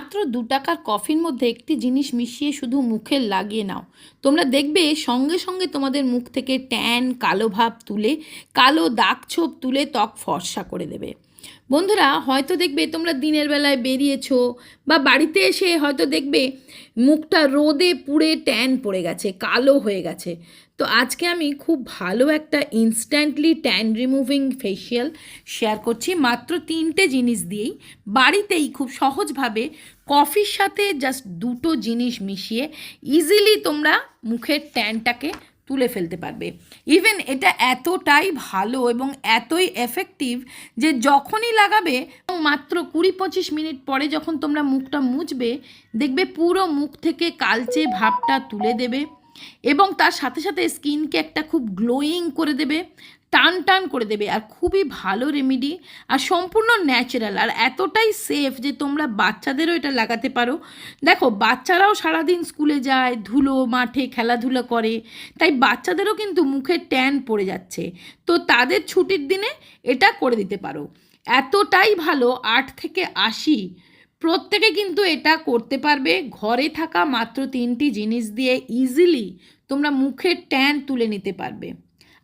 মাত্র দু টাকার কফির মধ্যে একটি জিনিস মিশিয়ে শুধু মুখে লাগিয়ে নাও। তোমরা দেখবে সঙ্গে সঙ্গে তোমাদের মুখ থেকে ট্যান, কালো ভাব তুলে কালো দাগ ছোপ তুলে ত্বক ফর্সা করে দেবে। বন্ধুরা, হয়তো দেখবে তোমরা দিনের বেলায় বেরিয়েছো বা বাড়িতে এসে হয়তো দেখবে মুখটা রোদে পুড়ে ট্যান পড়ে গেছে, কালো হয়ে গেছে। তো আজকে আমি খুব ভালো একটা instantly tan removing facial share করছি, মাত্র তিনটে জিনিস দিয়েই। বাড়িতেই খুব সহজভাবে কফির সাথে জাস্ট দুটো জিনিস মিশিয়ে ইজিলি তোমরা মুখের ট্যানটাকে তুলে ফেলতে পারবে। ইভেন এটা এতটাই ভালো এবং এতই এফেক্টিভ যে যখনই লাগাবে মাত্র কুড়ি পঁচিশ মিনিট পরে যখন তোমরা মুখটা মুছবে, দেখবে পুরো মুখ থেকে কালচে ভাবটা তুলে দেবে এবং তার সাথে সাথে স্কিনকে একটা খুব গ্লোয়িং করে দেবে। টান টান করে দেবে। আর খুবই ভালো রেমেডি আর সম্পূর্ণ ন্যাচারাল আর এতটাই সেফ যে তোমরা বাচ্চাদেরও এটা লাগাতে পারো। দেখো, বাচ্চারাও সারাদিন স্কুলে যায়, ধুলো, মাঠে খেলাধুলা করে। তাই বাচ্চাদেরও কিন্তু মুখে ট্যান পড়ে যাচ্ছে। তো তাদের ছুটির দিনে এটা করে দিতে পারো। এতটাই ভালো, আট থেকে আশি। প্রত্যেকে কিন্তু এটা করতে পারবে। ঘরে থাকা মাত্র তিনটি জিনিস দিয়ে ইজিলি তোমরা মুখের ট্যান তুলে নিতে পারবে।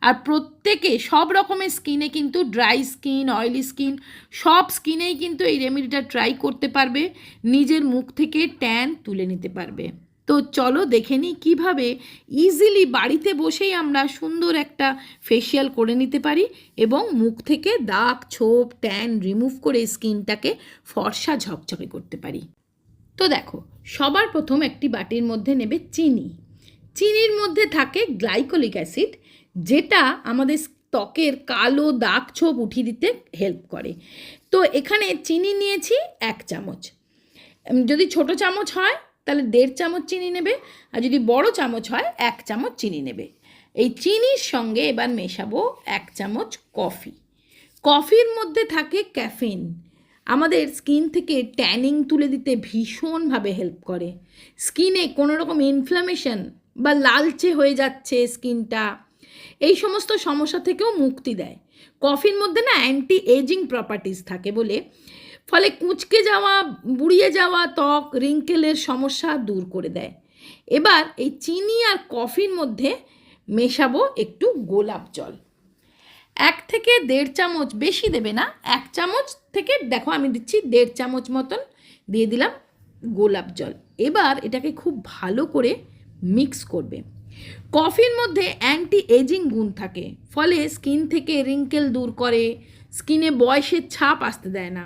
আর প্রত্যেকে সব রকমের স্কিনে কিন্তু ড্রাই স্কিন, অয়েলি স্কিন, সব স্কিনেই কিন্তু এই রেমেডিটা ট্রাই করতে পারবে, নিজের মুখ থেকে ট্যান তুলে নিতে পারবে। তো চলো দেখে নিই কীভাবে ইজিলি বাড়িতে বসেই আমরা সুন্দর একটা ফেসিয়াল করে নিতে পারি এবং মুখ থেকে দাগ, ছোপ ট্যান রিমুভ করে স্কিনটাকে ফর্সা ঝকঝকে করতে পারি। তো দেখো, সবার প্রথম একটি বাটির মধ্যে নেবে চিনি। চিনির মধ্যে থাকে গ্লাইকোলিক অ্যাসিড যেটা আমাদের ত্বকের কালো দাগ ছোপ উঠিয়ে দিতে হেল্প করে। তো এখানে চিনি নিয়েছি এক চামচ। যদি ছোট চামচ হয়, তাহলে দেড় চামচ চিনি নেবে। আর যদি বড় চামচ হয়, এক চামচ চিনি নেবে। এই চিনির সঙ্গে এবার মেশাবো এক চামচ কফি। কফির মধ্যে থাকে ক্যাফিন। আমাদের স্কিন থেকে ট্যানিং তুলে দিতে ভীষণভাবে হেল্প করে। স্কিনে কোনো রকম ইনফ্লামেশন বা লালচে হয়ে যাচ্ছে স্কিনটা। এই সমস্ত সমস্যা থেকেও মুক্তি দেয়। কফির মধ্যে না অ্যান্টি এজিং প্রপার্টিস থাকে বলে। ফলে কুঁচকে যাওয়া, বুড়িয়ে যাওয়া, ত্বক রিঙ্কেলের সমস্যা দূর করে দেয়। এবার এই চিনি আর কফির মধ্যে মেশাবো একটু গোলাপ জল। এক থেকে দেড় চামচ বেশি দেবে না, এক চামচ থেকে, দেখো আমি দিচ্ছি দেড় চামচ মতন দিয়ে দিলাম গোলাপ জল। এবার এটাকে খুব ভালো করে মিক্স করবে। কফির মধ্যে অ্যান্টি এজিং গুণ থাকে, ফলে স্কিন থেকে রিঙ্কেল দূর করে, স্কিনে বয়সের ছাপ আসতে দেয় না।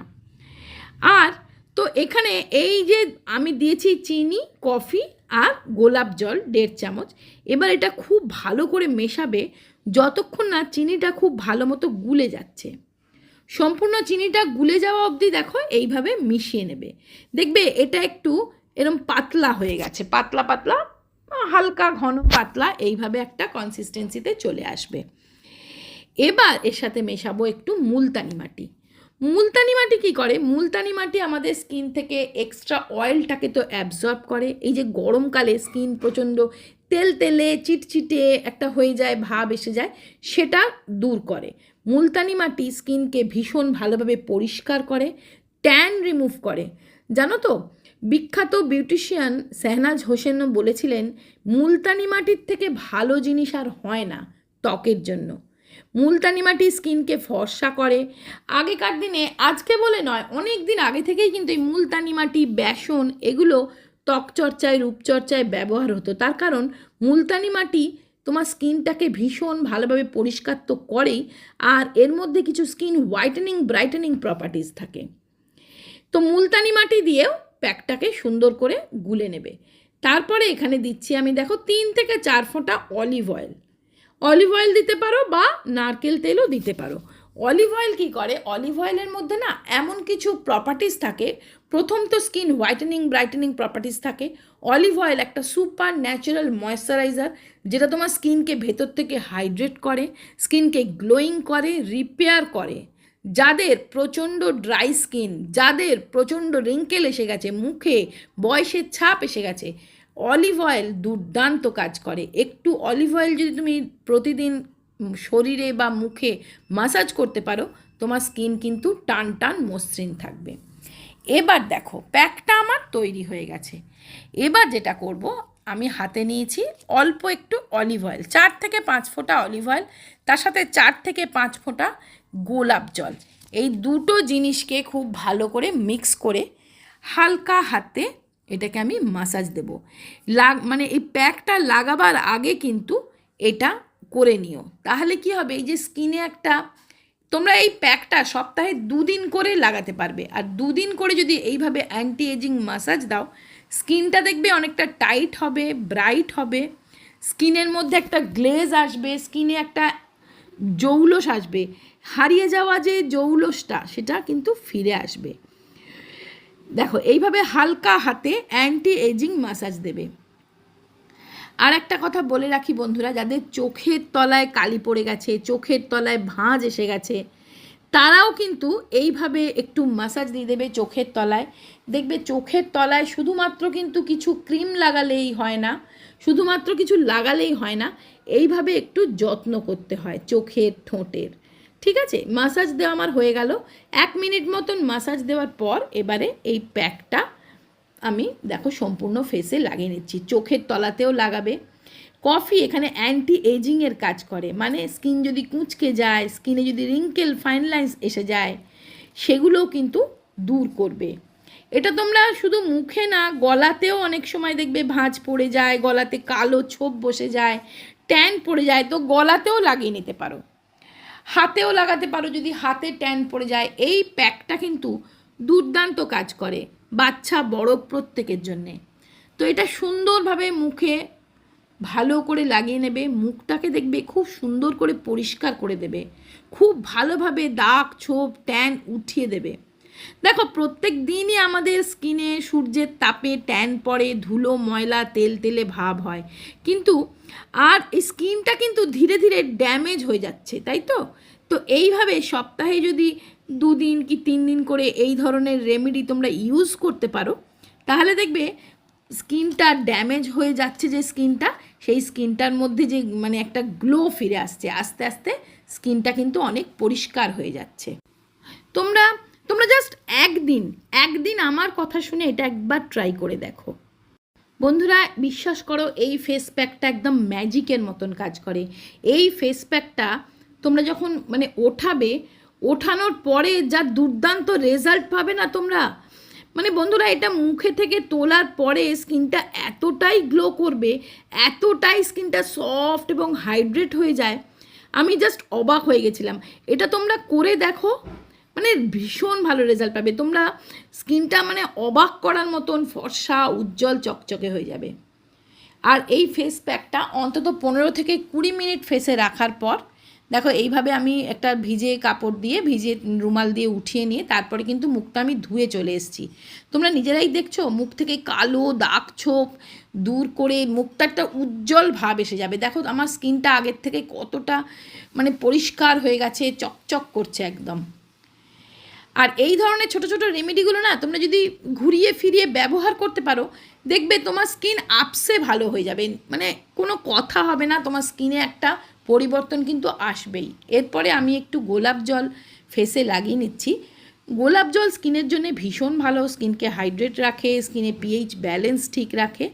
আর তো এখানে এই যে আমি দিয়েছি চিনি, কফি আর গোলাপ জল দেড় চামচ, এবার এটা খুব ভালো করে মেশাবে যতক্ষণ না চিনিটা খুব ভালো মতো গুলে যাচ্ছে। সম্পূর্ণ চিনিটা গুলে যাওয়া অবধি দেখো এইভাবে মিশিয়ে নেবে। দেখবে এটা একটু এরম পাতলা হয়ে গেছে, পাতলা পাতলা হালকা, ঘন, পাতলা এইভাবে একটা কনসিস্টেন্সিতে চলে আসবে। এবার এর সাথে মেশাবো একটু মুলতানি মাটি। মুলতানি মাটি কী করে? মুলতানি মাটি আমাদের স্কিন থেকে এক্সট্রা অয়েলটাকে তো অ্যাবজর্ব করে। এই যে গরমকালে স্কিন প্রচণ্ড তেল তেলে চিটচিটে একটা হয়ে যায়, ভাব এসে যায়, সেটা দূর করে। মুলতানি মাটি স্কিনকে ভীষণ ভালোভাবে পরিষ্কার করে ট্যান রিমুভ করে। জানো তো? বিখ্যাত বিউটিশিয়ান সেহনাজ হোসেনও বলেছিলেন, মুলতানি মাটির থেকে ভালো জিনিস আর হয় না ত্বকের জন্য। মুলতানি মাটি স্কিনকে ফর্সা করে। আগেকার দিনে, আজকে বলে নয়, অনেক দিন আগে থেকেই কিন্তু এই মুলতানি মাটি, বেসন এগুলো ত্বকচর্চায়, রূপচর্চায় ব্যবহার হতো। তার কারণ, মুলতানি মাটি তোমার স্কিনটাকে ভীষণ ভালোভাবে পরিষ্কার তো করেই, আর এর মধ্যে কিছু স্কিন হোয়াইটেনিং, ব্রাইটেনিং প্রপার্টিস থাকে। তো মুলতানি মাটি দিয়েও প্যাকটাকে সুন্দর করে গুলে নেবে। তারপরে এখানে দিচ্ছি আমি, দেখো, তিন থেকে চার ফোঁটা অলিভ অয়েল। অলিভ অয়েল দিতে পারো বা নারকেল তেলও দিতে পারো। অলিভ অয়েল কী করে? অলিভ অয়েলের মধ্যে না এমন কিছু প্রপার্টিস থাকে। প্রথম তো স্কিন হোয়াইটেনিং ব্রাইটেনিং প্রপার্টিস থাকে। অলিভ অয়েল একটা সুপার ন্যাচারাল ময়শ্চারাইজার যেটা তোমার স্কিনকে ভেতর থেকে হাইড্রেট করে স্কিনকে গ্লোয়িং করে রিপেয়ার করে। যাদের প্রচণ্ড ড্রাই স্কিন, যাদের প্রচণ্ড রিঙ্কেল এসে গেছে, মুখে বয়সের ছাপ এসে গেছে অলিভ অয়েল দুর্দান্ত কাজ করে। একটু অলিভ অয়েল যদি তুমি প্রতিদিন শরীরে বা মুখে মাসাজ করতে পারো, তোমার স্কিন কিন্তু টান টান মসৃণ থাকবে। এবার দেখো প্যাকটা আমার তৈরি হয়ে গেছে। এবার যেটা করব আমি হাতে নিয়েছি অল্প একটু অলিভ অয়েল, চার থেকে পাঁচ ফোঁটা অলিভ অয়েল, তার সাথে চার থেকে পাঁচ ফোঁটা গোলাপ জল। এই দুটো জিনিসকে খুব ভালো করে মিক্স করে হালকা হাতে এটাকে আমি মাসাজ দেব। লাগ মানে এই প্যাকটা লাগাবার আগে কিন্তু এটা করে নিও। তাহলে কি হবে, এই যে স্কিনে একটা, তোমরা এই প্যাকটা সপ্তাহে দুদিন করে লাগাতে পারবে। আর দুদিন করে যদি এইভাবে অ্যান্টি এজিং মাসাজ দাও স্কিনটা দেখবে অনেকটা টাইট হবে, ব্রাইট হবে। স্কিনের মধ্যে একটা গ্লেজ আসবে, স্কিনে একটা জৌলস আসবে। হারিয়ে যাওয়া যে জৌলসটা, সেটা কিন্তু ফিরে আসবে। দেখো, এইভাবে হালকা হাতে অ্যান্টি এজিং মাসাজ দেবে। আর একটা কথা বলে রাখি বন্ধুরা, যাদের চোখের তলায় কালি পড়ে গেছে, চোখের তলায় ভাঁজ এসে গেছে তারাও কিন্তু এইভাবে একটু মাসাজ দিয়ে দেবে চোখের তলায়। দেখবে চোখের তলায় শুধুমাত্র কিন্তু কিছু ক্রিম লাগালেই হয় না, শুধুমাত্র কিছু লাগালেই হয় না, এইভাবে একটু যত্ন করতে হয় চোখের ঠোঁটের। ঠিক আছে? মাসাজ দেওয়া আমার হয়ে গেল। এক মিনিট মতন মাসাজ দেওয়ার পর এবারে এই প্যাকটা আমি দেখো সম্পূর্ণ ফেসে লাগিয়ে নিচ্ছি। চোখের তলাতেও লাগাবে। কফি এখানে অ্যান্টি এজিংয়ের কাজ করে। মানে স্কিন যদি কুঁচকে যায় স্কিনে যদি রিঙ্কেল ফাইন লাইন্স এসে যায়, সেগুলোও কিন্তু দূর করবে। এটা তোমরা শুধু মুখে না, গলাতেও অনেক সময় দেখবে ভাঁজ পড়ে যায়, গলাতে কালো ছোপ বসে যায় ট্যান পড়ে যায়, তো গলাতেও লাগিয়ে নিতে পারো। হাতেও লাগাতে পারো, যদি হাতে ট্যান পড়ে যায়, এই প্যাকটা কিন্তু দুর্দান্ত কাজ করে, বাচ্চা বড় প্রত্যেকের জন্যে। তো এটা সুন্দরভাবে মুখে ভালো করে লাগিয়ে নেবে, মুখটাকে দেখবে খুব সুন্দর করে পরিষ্কার করে দেবে, খুব ভালোভাবে দাগ, ছোপ, ট্যান উঠিয়ে দেবে। দেখো, প্রত্যেক দিনই আমাদের স্কিনে সূর্যের তাপে ট্যান পড়ে, ধুলো, ময়লা, তেল, তেলে ভাব হয়। কিন্তু আর স্কিনটা কিন্তু ধীরে ধীরে ড্যামেজ হয়ে যাচ্ছে, তাই তো? তো এইভাবে সপ্তাহে যদি দুদিন কি তিন দিন করে এই ধরনের রেমেডি তোমরা ইউজ করতে পারো, তাহলে দেখবে স্কিনটা ড্যামেজ হয়ে যাচ্ছে যে স্কিনটা, সেই স্কিনটার মধ্যে যে মানে একটা গ্লো ফিরে আসছে, আস্তে আস্তে স্কিনটা কিন্তু অনেক পরিষ্কার হয়ে যাচ্ছে। তোমরা তোমরা জাস্ট একদিন একদিন আমার কথা শুনে এটা একবার ট্রাই করে দেখো। বন্ধুরা, বিশ্বাস করো, এই ফেস প্যাকটা একদম ম্যাজিকের মতন কাজ করে। এই ফেস প্যাকটা তোমরা যখন মানে ওঠাবে, ওঠানোর পরে যা দুর্দান্ত রেজাল্ট পাবে না তোমরা মানে বন্ধুরা, এটা মুখে থেকে তোলার পরে স্কিনটা এতটাই গ্লো করবে, এতটাই স্কিনটা সফট এবং হাইড্রেট হয়ে যায়। আমি জাস্ট অবাক হয়ে গেছিলাম। এটা তোমরা করে দেখো মানে ভীষণ ভালো রেজাল্ট পাবে। তোমরা স্কিনটা মানে অবাক করার মতন ফর্সা, উজ্জ্বল, চকচকে হয়ে যাবে। আর এই ফেস প্যাকটা অন্তত পনেরো থেকে কুড়ি মিনিট ফেসে রাখার পর দেখো, এইভাবে আমি একটা ভিজে কাপড় দিয়ে, ভিজে রুমাল দিয়ে উঠিয়ে নিয়ে তারপরে কিন্তু মুখটা আমি ধুয়ে চলে এসেছি। তোমরা নিজেরাই দেখছ, মুখ থেকে কালো দাগ ছোপ দূর করে মুখটা একটা উজ্জ্বল ভাব এসে যাবে। দেখো, আমার স্কিনটা আগের থেকে কতটা মানে পরিষ্কার হয়ে গেছে, চকচক করছে একদম। আর এই ধরনের ছোট ছোট রেমেডিগুলো না, তোমরা যদি ঘুরিয়ে ফিরিয়ে ব্যবহার করতে পারো, দেখবে তোমার স্কিন আপসে ভালো হয়ে যাবে। মানে কোনো কথা হবে না, তোমার স্কিনে একটা পরিবর্তন কিন্তু আসবেই। এরপরে আমি একটু গোলাপ জল ফেসে লাগিয়ে নিচ্ছি। গোলাপ জল স্কিনের জন্য ভীষণ ভালো। স্কিনকে হাইড্রেট রাখে, স্কিনে পিএইচ ব্যালেন্স ঠিক রাখে।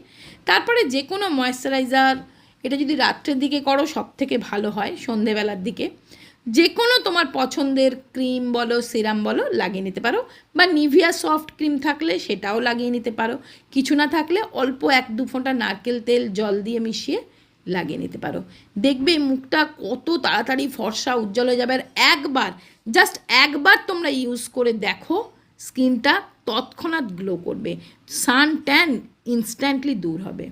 তারপরে যে কোনো ময়েশ্চারাইজার, এটা যদি রাত্রের দিকে করো সব থেকে ভালো হয়, সন্ধেবেলার দিকে। যে কোনো তোমার পছন্দের ক্রিম বলো, সিরাম বলো, লাগিয়ে নিতে পারো। বা নিভিয়া সফট ক্রিম থাকলে সেটাও লাগিয়ে নিতে পারো। কিছু না থাকলে অল্প এক দু ফোঁটা নারকেল তেল জল দিয়ে মিশিয়ে লাগিয়ে নিতে পারো। দেখবে মুখটা কত তাড়াতাড়ি ফর্সা উজ্জ্বল হয়ে যাবে। আর একবার জাস্ট একবার তোমরা ইউজ করে দেখো, স্কিনটা তৎক্ষণাৎ গ্লো করবে। সান ট্যান ইনস্ট্যান্টলি দূর হবে।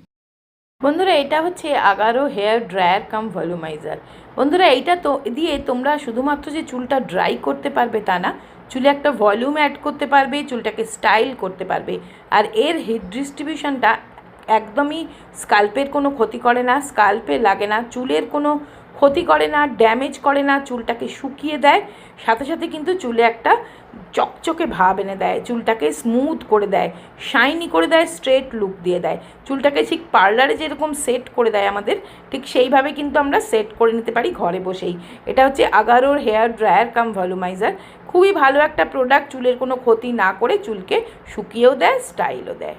বন্ধুরা, এটা হচ্ছে Agaro hair dryer cum volumiser. বন্ধুরা, এইটা তো দিয়ে তোমরা শুধুমাত্র যে চুলটা ড্রাই করতে পারবে তা না, চুলে একটা ভলিউম অ্যাড করতে পারবে, চুলটাকে স্টাইল করতে পারবে। আর এর হিট ডিস্ট্রিবিউশনটা একদমই স্কাল্পের কোনো ক্ষতি করে না, স্কাল্পে লাগে না, চুলের কোনো ক্ষতি করে না, ড্যামেজ করে না, চুলটাকে শুকিয়ে দেয়, সাথে সাথে কিন্তু চুলে একটা চকচকে ভাব এনে দেয়, চুলটাকে স্মুথ করে দেয় শাইনি করে দেয় স্ট্রেট লুক দিয়ে দেয়, চুলটাকে ঠিক পার্লারে যেরকম সেট করে দেয় আমাদের, ঠিক সেইভাবে কিন্তু আমরা সেট করে নিতে পারি ঘরে বসেই। এটা হচ্ছে আগারোর হেয়ার ড্রায়ার কাম ভলুমাইজার খুবই ভালো একটা প্রোডাক্ট চুলের কোনো ক্ষতি না করে চুলকে শুকিয়েও দেয় স্টাইলও দেয়।